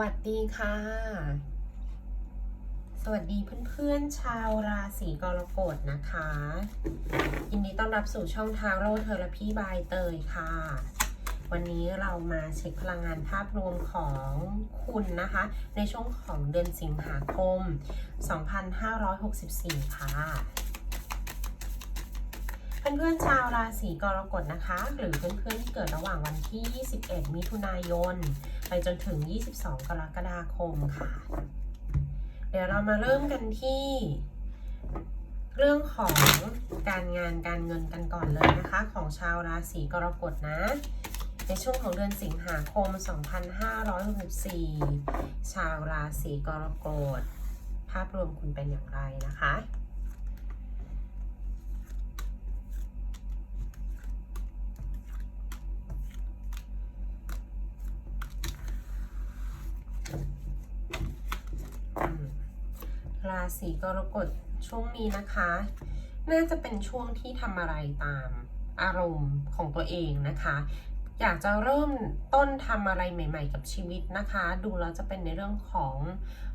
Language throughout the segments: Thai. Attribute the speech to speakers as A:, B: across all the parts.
A: สวัสดีค่ะ สวัสดีเพื่อนๆชาวราศีกรกฎนะคะ ยินดีต้อนรับสู่ช่องทางโรเทอร์พีบายเตยค่ะ วันนี้เรามาเช็คพลังงานภาพรวมของคุณนะคะ ในช่วงของเดือนสิงหาคม 2564 ค่ะ เพื่อนๆชาวราศีกรกฎนะคะ หรือเพื่อนๆที่เกิดระหว่างวันที่ 21 มิถุนายน ไปจนถึง 22 กรกฎาคมค่ะ เดี๋ยวเรามาเริ่มกันที่เรื่องของการงานการเงินกันก่อนเลยนะคะ ของชาวราศีกรกฎนะ ในช่วงของเดือนสิงหาคม 2564 ชาวราศีกรกฎภาพรวมคุณเป็นอย่างไรนะคะ อืม ราศีกรกฎช่วงนี้นะคะ น่าจะเป็นช่วงที่ทำอะไรตามอารมณ์ของตัวเองนะคะ อยากจะเริ่มต้นทำอะไรใหม่ ๆ กับชีวิตนะคะ ดูแล้วจะเป็นในเรื่องของ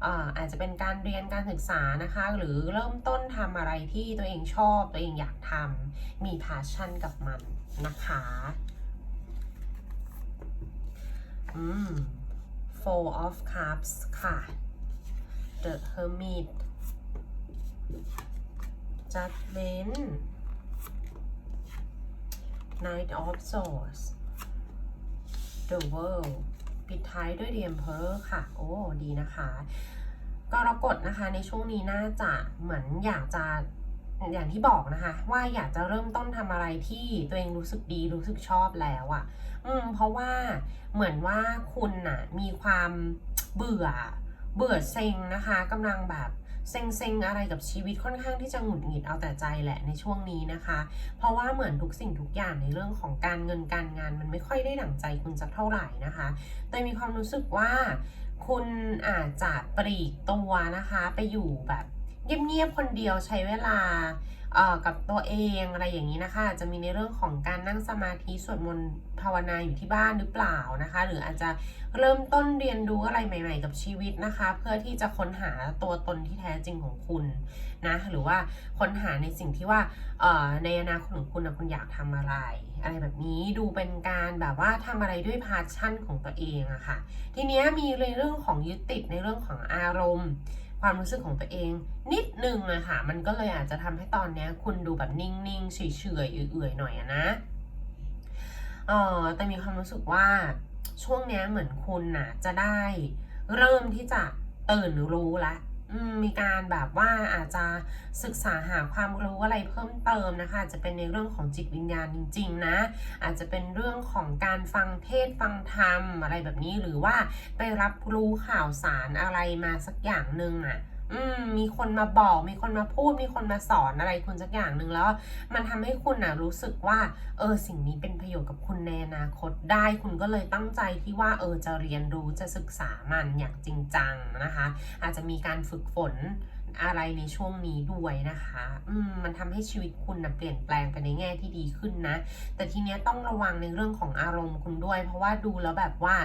A: อาอาจจะเป็นการเรียนการศึกษานะคะ หรือเริ่มต้นทำอะไรที่ตัวเองชอบตัวเองอยากทำมี passion กับมันนะคะ อืม four of cups ค่ะ The Hermit Judgment Knight of Swords The World ปิดท้ายด้วย The Emperor ค่ะ โอ้ ดีนะคะกรกฎนะคะในช่วงนี้น่าจะเหมือนอยากจะอย่างที่บอกนะคะ ว่าอยากจะเริ่มต้นทำอะไรที่ตัวเองรู้สึกดีรู้สึกชอบแล้วอะ่ะ อืมเพราะว่าเหมือนว่าคุณน่ะมีความเบื่อ เบื่อเซ็งนะคะกำลังแบบเซ็งเซ็งๆอะไรกับชีวิตค่อนข้างที่จะหงุดหงิดเอาแต่ใจแหละในช่วงนี้นะคะ เพราะว่าเหมือนทุกสิ่งทุกอย่างในเรื่องของการเงินการงานมันไม่ค่อยได้ดั่งใจคุณสักเท่าไหร่นะคะ แต่มีความรู้สึกว่าคุณอาจจะปลีกตัวนะคะ ไปอยู่แบบเงียบๆคนเดียวใช้เวลา กับตัวเองอะไรอย่างนี้นะคะอาจจะมีในเรื่องของการนั่งสมาธิสวดมนต์ภาวนาอยู่ที่บ้านหรือเปล่านะคะ หรืออาจจะเริ่มต้นเรียนรู้อะไรใหม่ ๆ กับชีวิตนะคะ เพื่อที่จะค้นหาตัวตนที่แท้จริงของคุณนะหรือว่าค้นหาในสิ่งที่ว่าในอนาคตของคุณนะคุณอยากทำอะไร อะไรแบบนี้ดูเป็นการแบบว่าทำอะไรด้วยพาชั่นของตัวเองอะค่ะทีเนี้ยมีในเรื่องของยึดติดในเรื่องของอารมณ์ ความรู้สึกของตัวเอง นิดนึงอะค่ะ มันก็เลยอาจจะทำให้ตอนเนี้ย คุณดูแบบนิ่งๆเฉยๆเอื่อยๆหน่อยอะนะเออแต่มีความรู้สึกว่าช่วงเนี้ยเหมือนคุณน่ะจะได้เริ่มที่จะตื่นรู้ละ มีการแบบว่าอาจจะศึกษาหาความรู้อะไรเพิ่มเติมนะคะอาจจะเป็นในเรื่องของจิตวิญญาณจริง ๆ นะ อาจจะเป็นเรื่องของการฟังเทศฟังธรรมอะไรแบบนี้หรือว่าไปรับรู้ข่าวสารอะไรมาสักอย่างหนึ่งอะ อืมมีคนมาบอก มีคนมาพูด มีคนมาสอนอะไรคุณสักอย่างหนึ่งแล้ว มันทำให้คุณน่ะรู้สึกว่า เออ สิ่งนี้เป็นประโยชน์กับคุณในอนาคตได้ คุณก็เลยตั้งใจที่ว่า เออ จะเรียนรู้ จะศึกษามันอย่างจริงจังนะคะ อาจจะมีการฝึกฝน อะไรในช่วงนี้ด้วยนะคะ อืมมันทำให้ชีวิตคุณนะเปลี่ยนแปลงไปในแง่ที่ดีขึ้นนะ แต่ทีเนี้ยต้องระวังในเรื่องของอารมณ์คุณด้วย เพราะว่าดูแล้วแบบว่า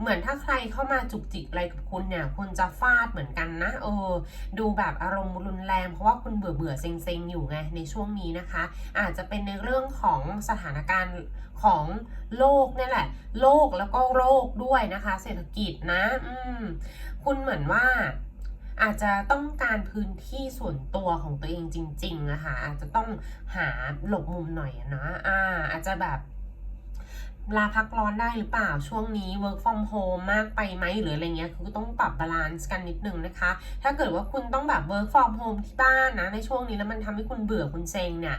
A: เหมือนถ้าใครเข้ามาจุกจิกอะไรกับคุณเนี่ย คุณจะฟาดเหมือนกันนะ เออ ดูแบบอารมณ์รุนแรง เพราะว่าคุณเบื่อเบื่อเซ็งเซ็งๆอยู่ไงในช่วงนี้นะคะ อาจจะเป็นในเรื่องของสถานการณ์ของโลกนี่แหละ โลกแล้วก็โรคด้วยนะคะ เศรษฐกิจนะ อืม คุณเหมือนว่า อาจจะต้องการพื้นที่ส่วนตัวของตัวเองจริงๆอะคะอาจจะต้องหาหลบมุมหน่อยนะอ่าอาจจะแบบลาพักร้อนได้หรือเปล่าช่วงนี้ work from home มากไปไหมหรืออะไรเงี้ยคือต้องปรับบาลานซ์กันนิดนึงนะคะ ถ้าเกิดว่าคุณต้องแบบ work from home ที่บ้านนะในช่วงนี้แล้วมันทำให้คุณเบื่อคุณเซ็งเนี่ย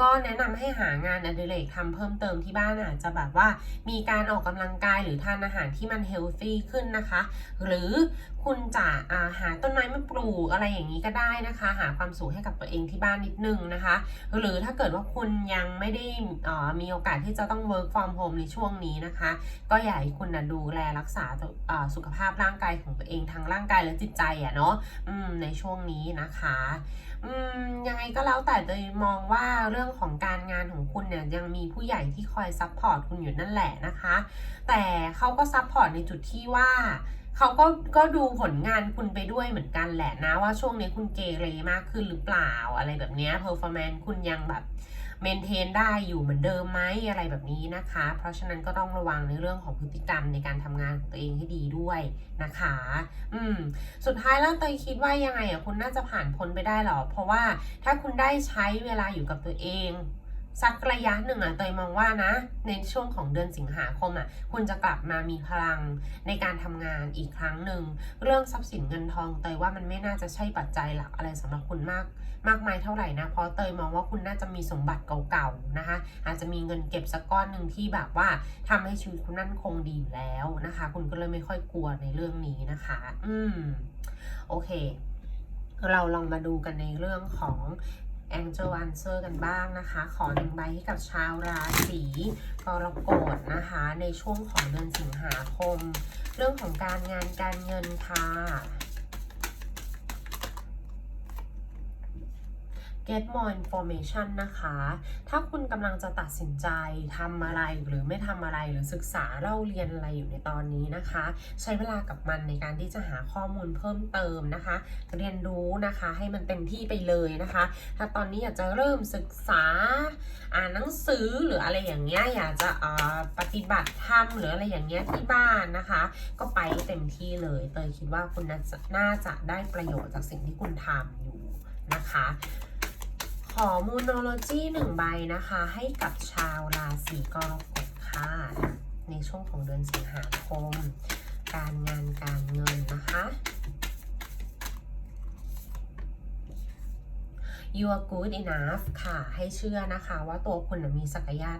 A: ก็แนะนำให้หางานอดิเรกทำเพิ่มเติมที่บ้านอาจจะแบบว่ามีการออกกำลังกายหรือทานอาหารที่มันเฮลตี้ขึ้นนะคะ หรือคุณจะาหาต้นไม้มาปลูกอะไรอย่างนี้ก็ได้นะคะ หาความสุขให้กับตัวเองที่บ้านนิดนึงนะคะ หรือถ้าเกิดว่าคุณยังไม่ได้มีโอกาสที่จะต้อง work from home ในช่วงนี้นะคะ ก็อยากให้คุณนะดูแลรักษาาสุขภาพร่างกายของตัวเองทั้งร่างกายและจิตใจอะเนาะในช่วงนี้นะคะ อืมยังไงก็แล้วแต่โดยมองว่าเรื่องของการงานของคุณเนี่ยยังมีผู้ใหญ่ที่คอยซัพพอร์ตคุณอยู่นั่นแหละนะคะ แต่เขาก็ซัพพอร์ตในจุดที่ว่าเขาก็ก็ดูผลงานคุณไปด้วยเหมือนกันแหละนะว่าช่วงนี้คุณเกเรมากขึ้นหรือเปล่าอะไรแบบนี้เพอร์ฟอร์แมนคุณยังแบบ เมนเทนได้อยู่เหมือนเดิมไหมอะไรแบบนี้นะคะ เพราะฉะนั้นก็ต้องระวังในเรื่องของพฤติกรรมในการทำงานของตัวเองให้ดีด้วยนะคะ อืม สุดท้ายแล้วเตยคิดว่ายังไงอะคุณน่าจะผ่านพ้นไปได้หรอ เพราะว่าถ้าคุณได้ใช้เวลาอยู่กับตัวเอง สักระยะหนึ่งอะเตยมองว่านะ ในช่วงของเดือนสิงหาคมอะคุณจะกลับมามีพลังในการทำงานอีกครั้งหนึ่ง เรื่องทรัพย์สินเงินทองเตยว่ามันไม่น่าจะใช่ปัจจัยหลักอะไรสำหรับคุณมาก มากมายเท่าไหร่นะ เพราะเตยมองว่าคุณน่าจะมีสมบัติเก่าๆนะคะ อาจจะมีเงินเก็บสักก้อนหนึ่งที่แบบว่าทำให้ชีวิตคุณมั่นคงดีอยู่แล้วนะคะ คุณก็เลยไม่ค่อยกลัวในเรื่องนี้นะคะ อืม โอเคเราลองมาดูกันในเรื่องของ Angel Answer กันบ้างนะคะ ขอหนึ่งใบให้กับชาวราศีกรกฎนะคะ ในช่วงของเดือนสิงหาคม เรื่องของการงานการเงินค่ะ get more information นะคะ ถ้าคุณกำลังจะตัดสินใจทำอะไรหรือไม่ทำอะไรหรือศึกษาเล่าเรียนอะไรอยู่ในตอนนี้นะคะ ใช้เวลากับมันในการที่จะหาข้อมูลเพิ่มเติมนะคะ เรียนรู้นะคะให้มันเต็มที่ไปเลยนะคะ ถ้าตอนนี้อยากจะเริ่มศึกษาอ่านหนังสือหรืออะไรอย่างเงี้ยอยากจะปฏิบัติธรรมหรืออะไรอย่างเงี้ยที่บ้านนะคะ ก็ไปเต็มที่เลยเตยคิดว่าคุณน่าจะน่าจะได้ประโยชน์จากสิ่งที่คุณทำอยู่นะคะ ขอมูโนโลจีหนึ่งใบนะคะ ให้กับชาวราศีกรกฎค่ะ ในช่วงของเดือนสิงหาคม การงานการเงินนะคะ you are good enough ค่ะ ให้เชื่อนะคะว่าตัวคุณมีศักยะ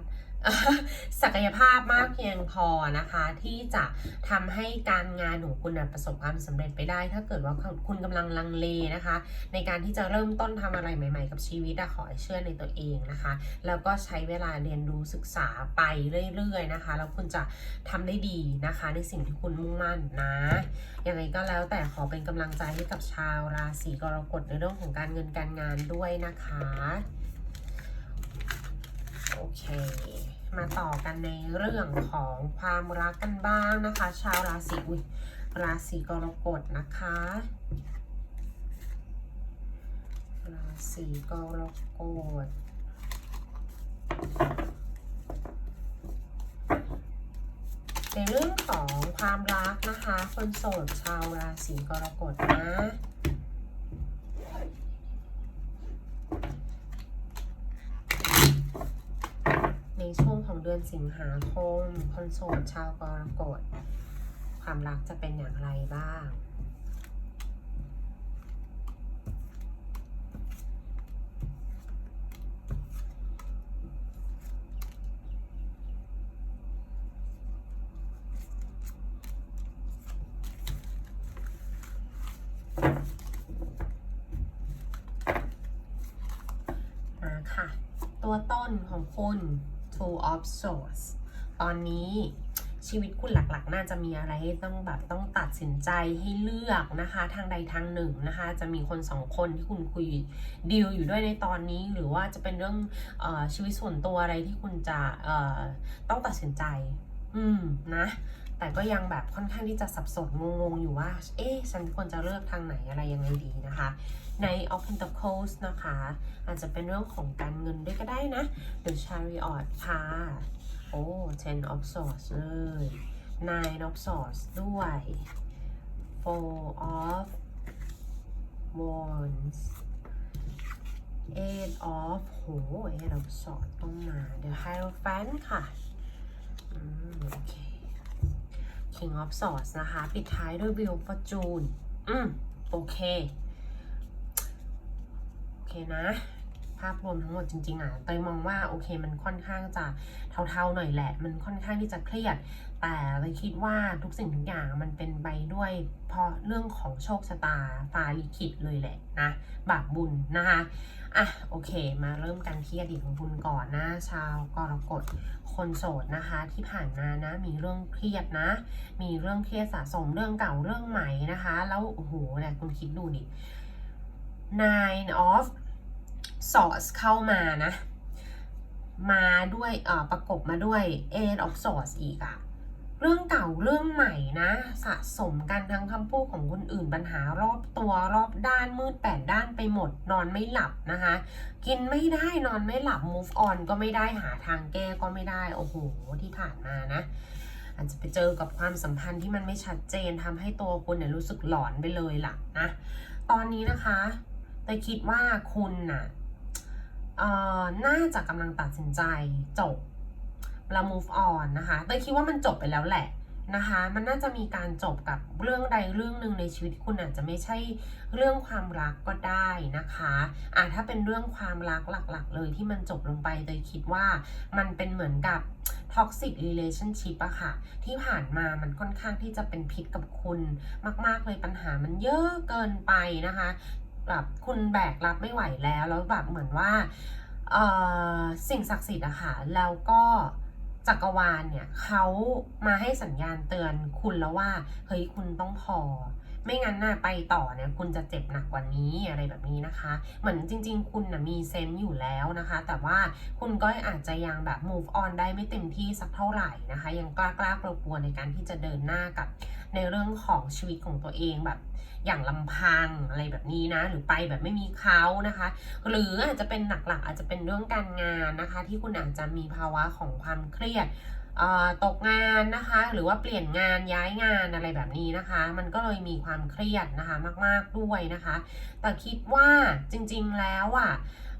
A: ศักยภาพมากเพียงพอนะคะ ที่จะทำให้การงานของคุณประสบความสำเร็จไปได้ ถ้าเกิดว่าคุณกำลังลังเลนะคะ ในการที่จะเริ่มต้นทำอะไรใหม่ ๆ กับชีวิตขอให้เชื่อในตัวเองนะคะ แล้วก็ใช้เวลาเรียนรู้ศึกษาไปเรื่อยๆนะคะ แล้วคุณจะทำได้ดีนะคะ ในสิ่งที่คุณมุ่งมั่นนะยังไงก็แล้วแต่ขอเป็นกำลังใจให้กับชาวราศีกรกฎในเรื่องของการเงินการงานด้วยนะคะ โอเค มาต่อกันในเรื่องของความรักกันบ้างนะคะ ชาวราศีอุยราศีกรกฎนะคะ ราศีกรกฎในเรื่องของความรักนะคะ คนโสดชาวราศีกรกฎนะในช่วง เดือนสิงหาคม คนโสดชาวกรกฎ ความรักจะเป็นอย่างไรบ้าง มาค่ะ ตัวต้นของคุณ of swords ตอนนี้ชีวิตคุณหลักๆ น่าจะมีอะไรให้ต้องแบบต้องตัดสินใจให้เลือกนะคะ ทางใดทางหนึ่งนะคะ จะมีคนสองคนที่คุณคุยดีลอยู่ด้วยในตอนนี้ หรือว่าจะเป็นเรื่องอชีวิตส่วนตัวอะไรที่คุณจะต้องตัดสินใจ อืมนะ แต่ก็ยังแบบค่อนข้างที่จะสับสนงงๆอยู่ว่า เอ๊ะ ฉันควรจะเลือกทางไหนอะไรยังไงดีนะคะ ใน of Pentacles นะคะ อาจจะเป็นเรื่องของการเงินด้วยก็ได้นะ The Chariot ค่ะ โอ้ Ten of Swords เลย Nine of Swords ด้วย Four of Wands Eight of โห Eight of Swords ต้องมา The Hierophant ค่ะ อืม โอเค King of Swords นะคะ ปิดท้ายด้วย Wheel of Fortune อืม โอเค โอเคนะ ภาพรวมทั้งหมดจริงๆอะเตยมองว่าโอเคมันค่อนข้างจะเทาๆหน่อยแหละ มันค่อนข้างที่จะเครียด แต่เลยคิดว่าทุกสิ่งทุกอย่างมันเป็นไปด้วยเพราะเรื่องของโชคชะตาฟ้าลิขิตเลยแหละนะบาปบุญนะคะอะโอเค มาเริ่มกันที่อดีตของคุณก่อนนะ ชาวกรกฎคนโสดนะคะที่ผ่านมานะมีเรื่องเครียดนะ มีเรื่องเครียดสะสมเรื่องเก่าเรื่องใหม่นะคะ แล้วโอ้โหเนี่ยคุณคิดดูดิ nine of swords เข้ามานะ มาด้วยเอ่อประกบมาด้วย eight of swords อีกอะเรื่องเก่าเรื่องใหม่นะ สะสมกันทั้งคำพูดของคนอื่นปัญหารอบตัวรอบด้านมืดแปดด้านไปหมด นอนไม่หลับนะคะ กินไม่ได้นอนไม่หลับ move on ก็ไม่ได้หาทางแก้ก็ไม่ได้โอ้โหที่ผ่านมานะอาจจะไปเจอกับความสัมพันธ์ที่มันไม่ชัดเจนทำให้ตัวคุณเนี่ยรู้สึกหลอนไปเลยล่ะนะ ตอนนี้นะคะแต่คิดว่าคุณน่ะเอ่อ น่าจะกำลังตัดสินใจจบล้ว move on นะคะแต่คิดว่ามันจบไปแล้วแหละนะคะ มันน่าจะมีการจบกับเรื่องใดเรื่องหนึ่งในชีวิตคุณอาจจะไม่ใช่เรื่องความรักก็ได้นะคะอะถ้าเป็นเรื่องความรักหลัก ๆ เลยที่มันจบลงไปเตยคิดว่ามันเป็นเหมือนกับ toxic relationship อะค่ะ ที่ผ่านมามันค่อนข้างที่จะเป็นพิษกับคุณมาก ๆ เลยปัญหามันเยอะเกินไปนะคะ แบบคุณแบกรับไม่ไหวแล้ว แล้วแบบเหมือนว่าสิ่งศักดิ์สิทธิ์อะค่ะแล้วก็จักรวาลเนี่ยเขามาให้สัญญาณเตือนคุณแล้วว่าเฮ้ยคุณต้องพอ ไม่งั้นน่ะไปต่อเนี่ยคุณจะเจ็บหนักกว่านี้อะไรแบบนี้นะคะ เหมือนจริง ๆ คุณนะมีเซนต์อยู่แล้วนะคะ แต่ว่าคุณก็อาจจะยังแบบ move on ได้ไม่เต็มที่สักเท่าไหร่นะคะ ยังกล้ากล้ากลัวกลัวๆในการที่จะเดินหน้ากับในเรื่องของชีวิตของตัวเองแบบ อย่างลำพังอะไรแบบนี้นะ หรือไปแบบไม่มีเขานะคะ หรืออาจจะเป็นหลักๆ อาจจะเป็นเรื่องการงานนะคะ ที่คุณอาจจะมีภาวะของความเครียดตกงานนะคะ หรือว่าเปลี่ยนงานย้ายงานอะไรแบบนี้นะคะ มันก็เลยมีความเครียดนะคะมาก ๆด้วยนะคะ แต่คิดว่าจริงๆแล้วอะ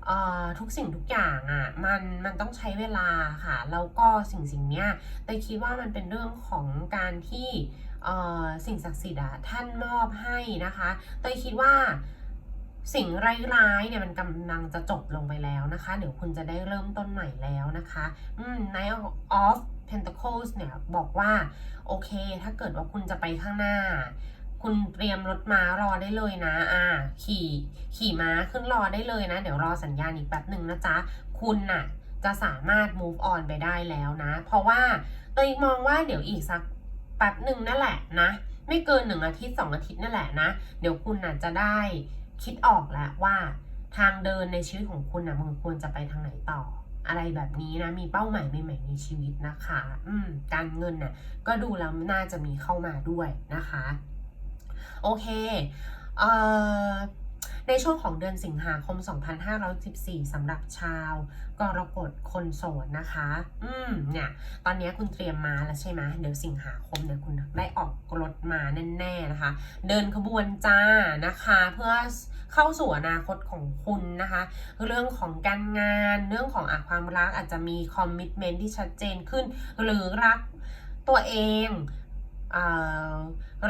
A: เอ่อทุกสิ่งทุกอย่างอะมันมันต้องใช้เวลาค่ะ แล้วก็สิ่งสิ่งเนี้ยแต่คิดว่ามันเป็นเรื่องของการที่ สิ่งศักดิ์สิทธิ์อะท่านมอบให้นะคะเตยคิดว่าสิ่งร้ายๆเนี่ยมันกำลังจะจบลงไปแล้วนะคะ เดี๋ยวคุณจะได้เริ่มต้นใหม่แล้วนะคะอืม Knight of Pentacles เนี่ยบอกว่า โอเค ถ้าเกิดว่าคุณจะไปข้างหน้า คุณเตรียมรถม้ารอได้เลยนะ อ่า ขี่ขี่ม้าขึ้นรอได้เลยนะ เดี๋ยวรอสัญญาณอีกแป๊บหนึ่งนะจ๊ะ คุณน่ะ จะสามารถ move on ไปได้แล้วนะ เพราะว่าเตยมองว่าเดี๋ยวอีกสัก ป๊บหนึ่งนั่นแหละนะ ไม่เกินหนึ่งอาทิตย์สองอาทิตย์นั่นแหละนะ เดี๋ยวคุณน่ะจะได้คิดออกแล้วว่า ทางเดินในชีวิตของคุณน่ะมันควรจะไปทางไหนต่อ อะไรแบบนี้นะ มีเป้าหมายใหม่ๆในชีวิตนะคะ อืม การเงินน่ะก็ดูแล้วน่าจะมีเข้ามาด้วยนะคะ โอเค เอ่อ ในช่วงของเดือนสิงหาคม 2514สำหรับชาวกรกฎคนโสดนะคะ อืมเนี่ย ตอนนี้คุณเตรียมมาแล้วใช่ไหมเดี๋ยวสิงหาคมเนี่ยคุณได้ออกรถมาแน่ๆนะคะ เดินขบวนจ้านะคะ เพื่อเข้าสู่อนาคตของคุณนะคะ เรื่องของการงานเรื่องของอความรักอาจจะมีคอมมิชเมนที่ชัดเจนขึ้น หรือรักตัวเอง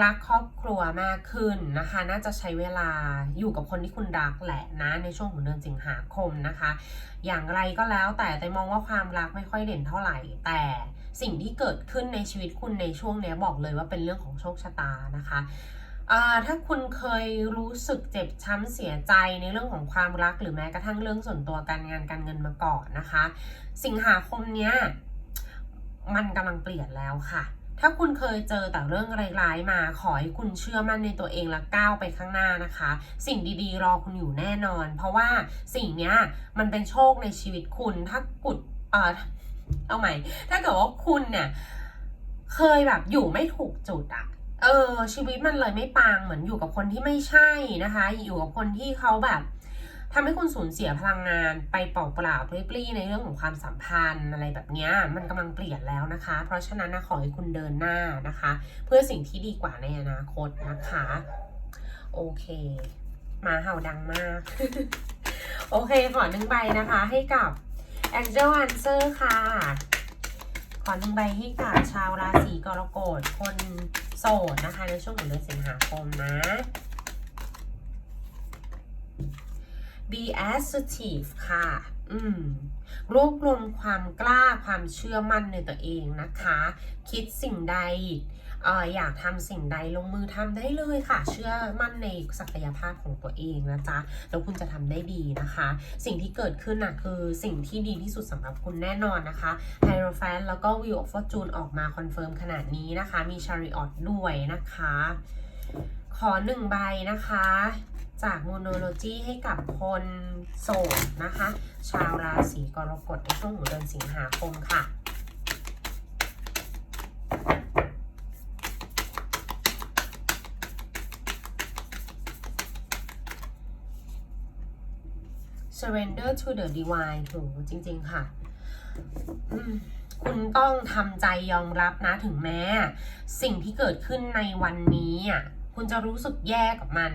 A: รักครอบครัวมากขึ้นนะคะ น่าจะใช้เวลาอยู่กับคนที่คุณรักแหละนะในช่วงของเดือนสิงหาคมนะคะ อย่างไรก็แล้วแต่แต่มองว่าความรักไม่ค่อยเด่นเท่าไหร่ แต่สิ่งที่เกิดขึ้นในชีวิตคุณในช่วงเนี้ยบอกเลยว่าเป็นเรื่องของโชคชะตานะคะถ้าคุณเคยรู้สึกเจ็บช้ำเสียใจในเรื่องของความรักหรือแม้กระทั่งเรื่องส่วนตัวการงานการเงินมาก่อนนะคะ สิงหาคมเนี้ยมันกำลังเปลี่ยนแล้วค่ะ ถ้าคุณเคยเจอแต่เรื่องร้ายๆมา ขอให้คุณเชื่อมั่นในตัวเองและก้าวไปข้างหน้านะคะ สิ่งดีๆ รอคุณอยู่แน่นอน เพราะว่าสิ่งนี้มันเป็นโชคในชีวิตคุณ ถ้ากุดเออเอาใหม่ ถ้าเกิดว่าคุณเนี่ยเคยแบบอยู่ไม่ถูกจุดอะเออชีวิตมันเลยไม่ปังเหมือนอยู่กับคนที่ไม่ใช่นะคะ อยู่กับคนที่เขาแบบ ทำให้คุณสูญเสียพลังงานไปเปล่าเปล่าๆปลี้ๆในเรื่องของความสัมพันธ์อะไรแบบนี้มันกำลังเปลี่ยนแล้วนะคะ เพราะฉะนั้นนะขอให้คุณเดินหน้านะคะ เพื่อสิ่งที่ดีกว่าในอนาคตนะคะ โอเคมาเห่าดังมาก โอเคขอหนึ่งใบนะคะให้กับ Angel Answer ค่ะ ขอหนึ่งใบให้กับชาวราศีกรกฎคนโสดนะคะ ในช่วงของเดือนสิงหาคมนะ be assertive ค่ะ อืม รวบรวมความกล้าความเชื่อมั่นในตัวเองนะคะ คิดสิ่งใดเอออยากทำสิ่งใดลงมือทำได้เลยค่ะ เชื่อมั่นในศักยภาพของตัวเองนะจ๊ะ แล้วคุณจะทำได้ดีนะคะ สิ่งที่เกิดขึ้นน่ะคือสิ่งที่ดีที่สุดสำหรับคุณแน่นอนนะคะไฮโรแฟนแล้วก็ Wheel of Fortune ออกมาคอนเฟิร์มขนาดนี้นะคะ มี Chariot ด้วยนะคะ ขอหนึ่งใบนะคะ จากโมโนโลจีให้กับคนโสดนะคะ ชาวราศีกรกฎในช่วงของเดือนสิงหาคมค่ะ surrender to the divine ถูกจริง ๆ ค่ะคุณต้องทำใจยอมรับนะถึงแม้ สิ่งที่เกิดขึ้นในวันนี้อะ คุณจะรู้สึกแย่กับมัน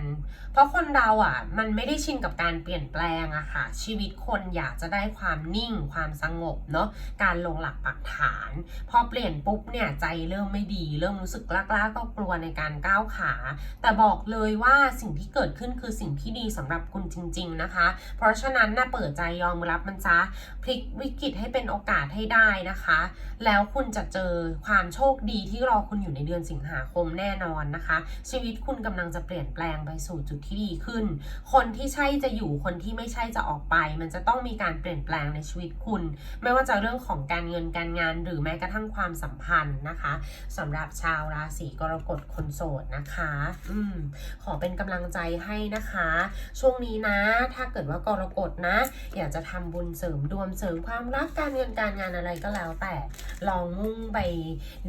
A: เพราะคนเราอะ มันไม่ได้ชินกับการเปลี่ยนแปลงอะค่ะ ชีวิตคนอยากจะได้ความนิ่ง ความสงบเนาะ การลงหลักปักฐาน พอเปลี่ยนปุ๊บเนี่ยใจเริ่มไม่ดี เริ่มรู้สึกกล้าๆก็กลัวในการก้าวขา แต่บอกเลยว่าสิ่งที่เกิดขึ้นคือสิ่งที่ดีสำหรับคุณจริง ๆนะคะ เพราะฉะนั้นน่ะเปิดใจยอมรับมันซะ พลิกวิกฤตให้เป็นโอกาสให้ได้นะคะ แล้วคุณจะเจอความโชคดีที่รอคุณอยู่ในเดือนสิงหาคมแน่นอนนะคะ ชีวิติตคุณกำลังจะเปลี่ยนแปลงไปสู่จุดที่ดีขึ้น คนที่ใช่จะอยู่คนที่ไม่ใช่จะออกไป มันจะต้องมีการเปลี่ยนแปลงในชีวิตคุณ ไม่ว่าจะเรื่องของการเงินการงาน หรือแม้กระทั่งความสัมพันธ์นะคะสำหรับชาวราศีกรกฎคนโสดนะคะ อืมขอเป็นกำลังใจให้นะคะ ช่วงนี้นะ ถ้าเกิดว่ากรกฎนะ อยากจะทำบุญเสริมดวงเสริมความรักการเงินการงานอะไรก็แล้วแต่ลองมุ่งไป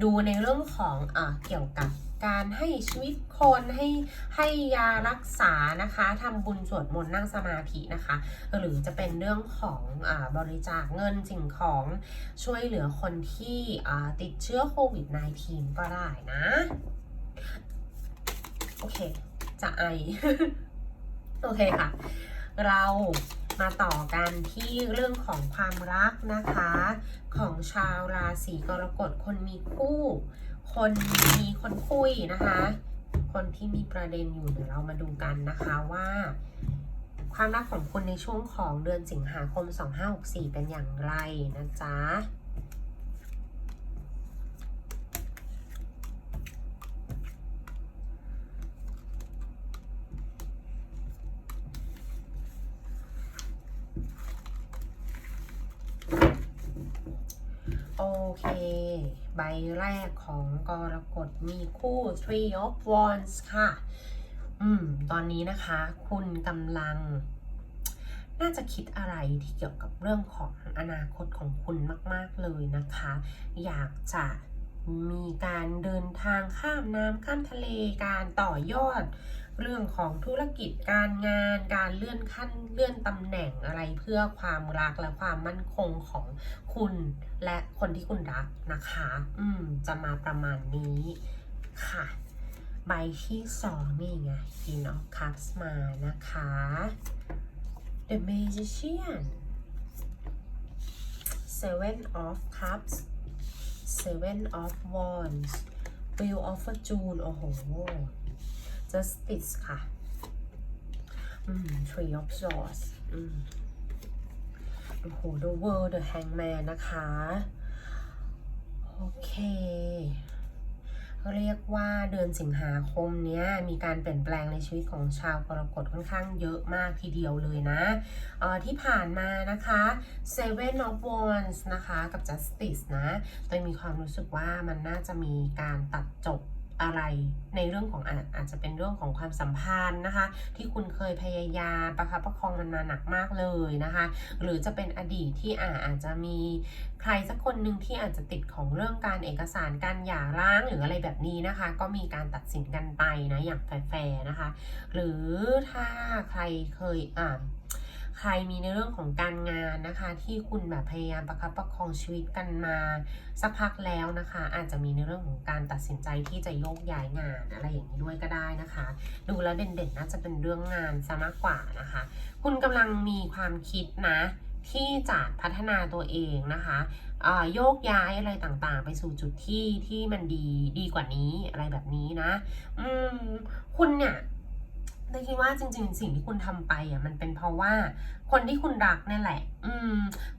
A: ดูในเรื่องของอ่าเกี่ยวกับ การให้ชีวิตคนให้ให้ยารักษานะคะทำบุญสวดมนต์นั่งสมาธินะคะ หรือจะเป็นเรื่องของอบริจาคเงินสิ่งของช่วยเหลือคนที่ติดเชื้อโควิด -19 ก็ได้นะ โอเค จะไอ โอเคค่ะ เรามาต่อกันที่เรื่องของความรักนะคะ ของชาวราศีกรกฎคนมีคู่ คนมีคนคุยนะคะ คนที่มีประเด็นอยู่เดี๋ยวเรามาดูกันนะคะว่า ความรักของคุณในช่วงของเดือนสิงหาคม 2564 เป็นอย่างไรนะจ๊ะโอเค ใบแรกของกรกฎมีคู่ Three of Wands ค่ะ อืม ตอนนี้นะคะ คุณกำลัง น่าจะคิดอะไรที่เกี่ยวกับเรื่องของอนาคตของคุณมาก ๆ เลยนะคะ อยากจะมีการเดินทางข้ามน้ำข้ามทะเลการต่อยอด เรื่องของธุรกิจการงาน การเลื่อนขั้นเลื่อนตำแหน่งอะไรเพื่อความรักและความมั่นคงของคุณและ คนที่คุณรักนะคะ อืม จะมาประมาณนี้ค่ะ ใบที่สองนี่ไง Queen of Cups มานะคะ The Magician Seven of Cups Seven of Wands Wheel of Fortune โอ้โห Justice ค่ะอืม Three of Swords อืมโอ้โห The World The Hangman นะคะ โอเคเรียกว่าเดือนสิงหาคมเนี้ยมีการเปลี่ยนแปลงในชีวิตของชาวกรกฎค่อนข้างเยอะมากทีเดียวเลยนะออที่ผ่านมานะคะ Seven of Wands นะคะกับ Justice นะโดยมีความรู้สึกว่ามันน่าจะมีการตัดจบ อะไรในเรื่องของอาจจะเป็นเรื่องของความสัมพันธ์นะคะ ที่คุณเคยพยายามประคับประคองมันมาหนักมากเลยนะคะ หรือจะเป็นอดีตที่อาอาจจะมีใครสักคนหนึ่งที่อาจจะติดของเรื่องการเอกสารการหย่าร้างหรืออะไรแบบนี้นะคะ ก็มีการตัดสินกันไปนะอย่างแฟร์ๆนะคะ หรือถ้าใครเคยอ่าน ใครมีในเรื่องของการงานนะคะ ที่คุณแบบพยายามประคับประคองชีวิตกันมาสักพักแล้วนะคะ อาจจะมีในเรื่องของการตัดสินใจที่จะโยกย้ายงานอะไรอย่างนี้ด้วยก็ได้นะคะ ดูแล้วเด่นๆน่าจะเป็นเรื่องงานซะมากกว่านะคะ คุณกำลังมีความคิดนะที่จะพัฒนาตัวเองนะคะโยกย้ายอะไรต่างๆ ไปสู่จุดที่ที่มันดีดีกว่านี้อะไรแบบนี้นะ อืม คุณเนี่ย ได้คิดว่าจริง ๆ สิ่งที่คุณทำไปอะมันเป็นเพราะว่า คนที่คุณรักนี่แหละ อืม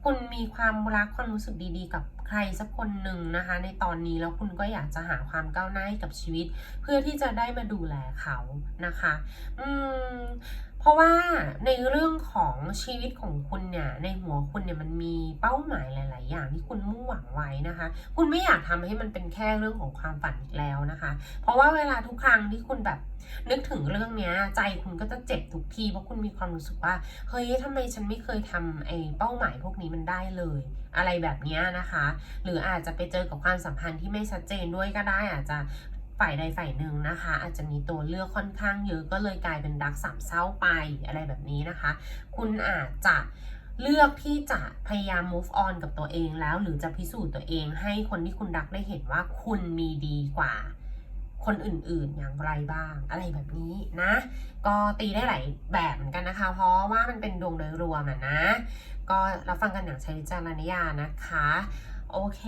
A: คุณมีความรักความรู้สึกดีๆ กับใครสักคนหนึ่งนะคะ ในตอนนี้แล้วคุณก็อยากจะหาความก้าวหน้าให้กับชีวิต เพื่อที่จะได้มาดูแลเขานะคะ อืม เพราะว่าในเรื่องของชีวิตของคุณเนี่ยในหัวคุณเนี่ยมันมีเป้าหมายหลาย ๆ อย่างที่คุณมุ่งหวังไว้นะคะ คุณไม่อยากทำให้มันเป็นแค่เรื่องของความฝันอีกแล้วนะคะ เพราะว่าเวลาทุกครั้งที่คุณแบบนึกถึงเรื่องเนี้ย ใจคุณก็จะเจ็บทุกทีเพราะคุณมีความรู้สึกว่าเฮ้ยทำไมฉันไม่เคยทำไอ้เป้าหมายพวกนี้มันได้เลย อะไรแบบนี้นะคะ หรืออาจจะไปเจอกับความสัมพันธ์ที่ไม่ชัดเจนด้วยก็ได้อาจจะ ฝ่ายใดฝ่ายหนึ่งนะคะ อาจจะมีตัวเลือกค่อนข้างเยอะก็เลยกลายเป็นรักสามเศร้าไปอะไรแบบนี้นะคะ คุณอาจจะเลือกที่จะพยายาม move on กับตัวเองแล้ว หรือจะพิสูจน์ตัวเองให้คนที่คุณรักได้เห็นว่าคุณมีดีกว่าคนอื่นๆอย่างไรบ้าง อะไรแบบนี้นะ ก็ตีได้หลายแบบเหมือนกันนะคะ เพราะว่ามันเป็นดวงโดยรวมอะนะ ก็รับฟังกันอย่างใช้วิจารณญาณนะคะ โอเค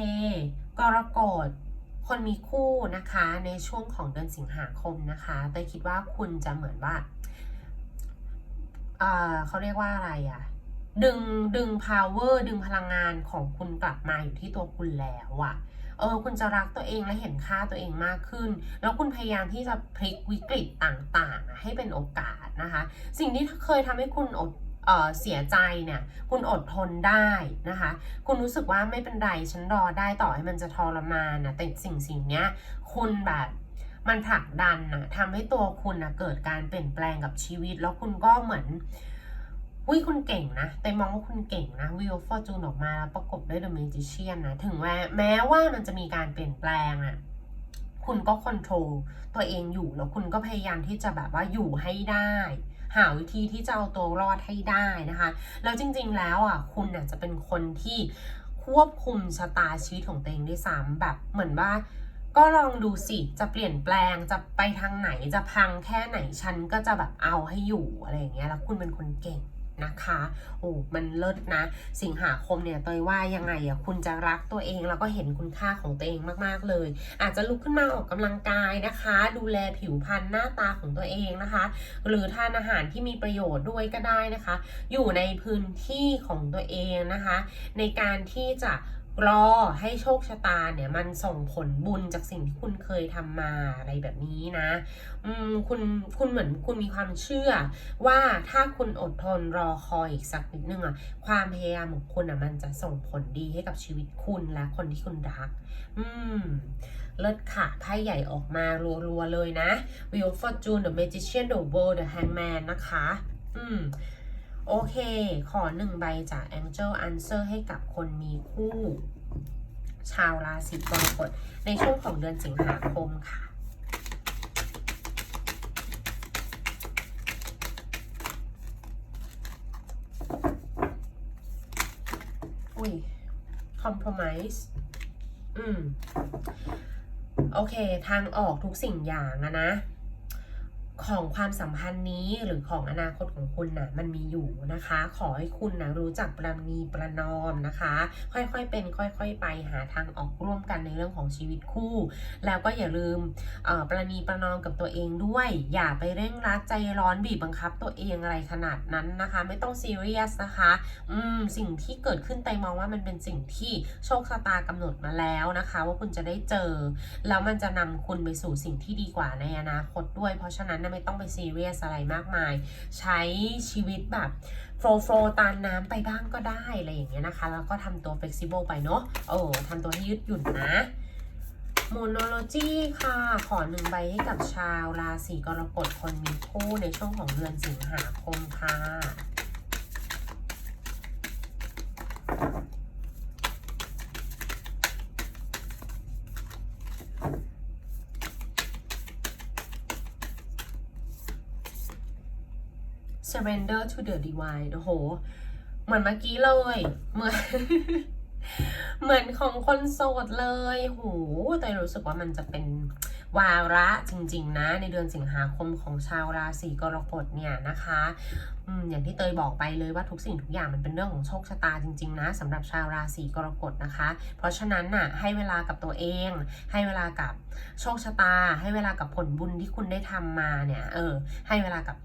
A: กรกฎ คนมีคู่นะคะในช่วงของเดือนสิงหาคมนะคะเตยคิดว่าคุณจะเหมือนว่าเอ่อเขาเรียกว่าอะไรอะดึงดึง power ดึงพลังงานของคุณกลับมาอยู่ที่ตัวคุณแล้วอะเออคุณจะรักตัวเองและเห็นค่าตัวเองมากขึ้น แล้วคุณพยายามที่จะพลิกวิกฤตต่างๆ ให้เป็นโอกาสนะคะ สิ่งที่เคยทำให้คุณอด เสียใจเนี่ย คุณอดทนได้นะคะ คุณรู้สึกว่าไม่เป็นไร ฉันรอได้ต่อให้มันจะทรมานนะแต่สิ่งสิ่งเนี้ย คุณแบบมันผลักดันนะทำให้ตัวคุณนะเกิดการเปลี่ยนแปลงกับชีวิต แล้วคุณก็เหมือนวิคุณเก่งนะ แต่มองว่าคุณเก่งนะวิวฟอร์จูนออกมาแล้วประกบด้วยเดอะเมจิเชียนนะ ถึงแม้แม้ว่ามันจะมีการเปลี่ยนแปลงอะคุณก็คอนโทรลตัวเองอยู่ แล้วคุณก็พยายามที่จะแบบว่าอยู่ให้ได้ หาวิธีที่จะเอาตัวรอดให้ได้นะคะ แล้วจริงๆแล้วอะคุณน่ะจะเป็นคนที่ควบคุมชะตาชีวิตของตัวเองด้วยซ้ำแบบเหมือนว่าก็ลองดูสิจะเปลี่ยนแปลงจะไปทางไหนจะพังแค่ไหนฉันก็จะแบบเอาให้อยู่อะไรอย่างเงี้ยแล้วคุณเป็นคนเก่ง นะคะ โอ้ มันเลิศนะ สิงหาคมเนี่ยเตยว่ายังไงอะคุณจะรักตัวเองแล้วก็เห็นคุณค่าของตัวเองมากๆเลย อาจจะลุกขึ้นมาออกกำลังกายนะคะ ดูแลผิวพรรณหน้าตาของตัวเองนะคะ หรือทานอาหารที่มีประโยชน์ด้วยก็ได้นะคะ อยู่ในพื้นที่ของตัวเองนะคะ ในการที่จะ รอให้โชคชะตาเนี่ย มันส่งผลบุญจากสิ่งที่คุณเคยทำมาอะไรแบบนี้นะ อืมคุณคุณเหมือนคุณมีความเชื่อว่าถ้าคุณอดทนรอคอยอีกสักนิดนึงอะความพยายามของคุณอะมันจะส่งผลดีให้กับชีวิตคุณและคนที่คุณรัก อืม เลิศค่ะไพ่ใหญ่ออกมารัวๆเลยนะ Wheel of Fortune The Magician The World The Hangman นะคะ อืม โอเค ขอหนึ่งใบจาก Angel Answer ให้กับคนมีคู่ ชาวราศีกรกฎในช่วงของเดือนสิงหาคมค่ะ อุ้ย compromise อืม โอเค ทางออกทุกสิ่งอย่างอะนะ ของความสัมพันธ์นี้หรือของอนาคตของคุณนะ่ะมันมีอยู่นะคะ ขอให้คุณนะรู้จักประนีประนอมนะคะ ค่อยๆเป็น ค่อย ๆ ไปหาทางออกร่วมกันในเรื่องของชีวิตคู่ แล้วก็อย่าลืมเออประนีประนอมกับตัวเองด้วย อย่าไปเร่งรัดใจร้อนบีบบังคับ ตัวเองอะไรขนาดนั้นนะคะ ไม่ต้องซีเรียสนะคะอืมสิ่งที่เกิดขึ้นไตมองว่ามันเป็นสิ่งที่โชคชะตากำหนดมาแล้วนะคะ ว่าคุณจะได้เจอ แล้วมันจะนำคุณไปสู่สิ่งที่ดีกว่าในอนาคตด้วย เพราะฉะนั้นนะไม่ต้องไปซีเรียสอะไรมากมาย ใช้ชีวิตแบบโฟล์โฟล์ตามน้ำไปบ้างก็ได้อะไรอย่างเงี้ยนะคะ แล้วก็ทำตัวเฟกซิเบิลไปเนาะโอ้ทำตัวให้ยืดหยุ่นนะโมโนโลจีค่ะ ขอหนึ่งใบให้กับชาวราศีกรกฎคนมีคู่ในช่วงของเดือนสิงหาคมค่ะ surrender to the divine โอ้โห เหมือนเมื่อกี้เลย เหมือน เหมือนของคนโสดเลยโหแต่รู้สึกว่ามันจะเป็นวาระจริง ๆ นะ ในเดือนสิงหาคมของชาวราศีกรกฎเนี่ยนะคะอย่างที่เตยบอกไปเลยว่าทุกสิ่งทุกอย่างมันเป็นเรื่องของโชคชะตาจริงๆนะสำหรับชาวราศีกรกฎนะคะ เพราะฉะนั้นน่ะให้เวลากับตัวเอง ให้เวลากับโชคชะตา ให้เวลากับผลบุญที่คุณได้ทำมาเนี่ยเออให้เวลากับ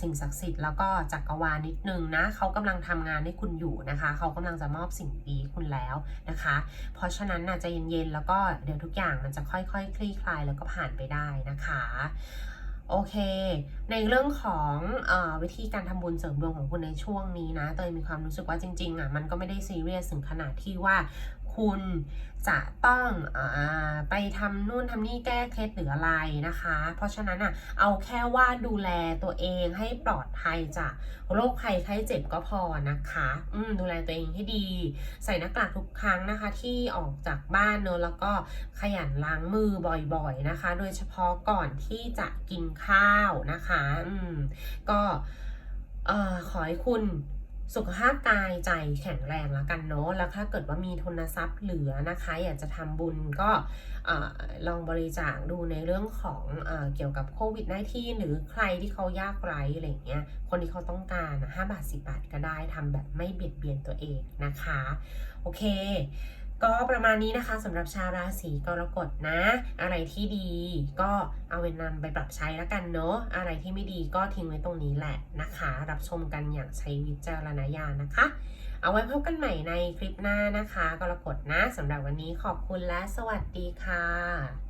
A: สิ่งศักดิ์สิทธิ์แล้วก็จักรวาลนิดนึงนะเขากำลังทำงานให้คุณอยู่นะคะ เขากำลังจะมอบสิ่งดีคุณแล้วนะคะ เพราะฉะนั้นน่ะใจเย็นๆแล้วก็เดี๋ยวทุกอย่างมันจะค่อยๆคลี่คลายแล้วก็ผ่านไปได้นะคะ โอเค ในเรื่องของเออวิธีการทำบุญเสริมดวงของคุณในช่วงนี้นะ เตยมีความรู้สึกว่าจริงๆอะมันก็ไม่ได้ซีเรียสถึงขนาดที่ว่า คุณจะต้องอไปทำนู่นทำนี่แก้เคล็ดหรืออะไรนะคะ เพราะฉะนั้นอะเอาแค่ว่าดูแลตัวเองให้ปลอดภัยจากโรคภัยไข้เจ็บก็พอนะคะอืดูแลตัวเองให้ดี ใส่หน้ากากทุกครั้งนะคะ ที่ออกจากบ้านเนอะแล้วก็ขยันล้างมือบ่อยๆนะคะ โดยเฉพาะก่อนที่จะกินข้าวนะคะอืมก็ขอให้คุณ สุขภาพกายใจแข็งแรงแล้วกันเนาะ แล้วถ้าเกิดว่ามีทุนทรัพย์เหลือนะคะ อยากจะทำบุญก็อลองบริจาคดูในเรื่องของเอเกี่ยวกับโควิด -19 หรือใครที่เขายากไร้อะไรเงี้ย คนที่เขาต้องการ5บาท 10 บาทก็ได้ทำแบบไม่เบียดเบียนตัวเองนะคะ โอเค ก็ประมาณนี้นะคะสำหรับชาวราศีกรกฎนะ อะไรที่ดีก็เอาไปนำไปปรับใช้แล้วกันเนาะอะไรที่ไม่ดีก็ทิ้งไว้ตรงนี้แหละนะคะ รับชมกันอย่างใช้วิจารณญาณนะคะ เอาไว้พบกันใหม่ในคลิปหน้านะคะ กรกฎนะสำหรับวันนี้ขอบคุณและสวัสดีค่ะ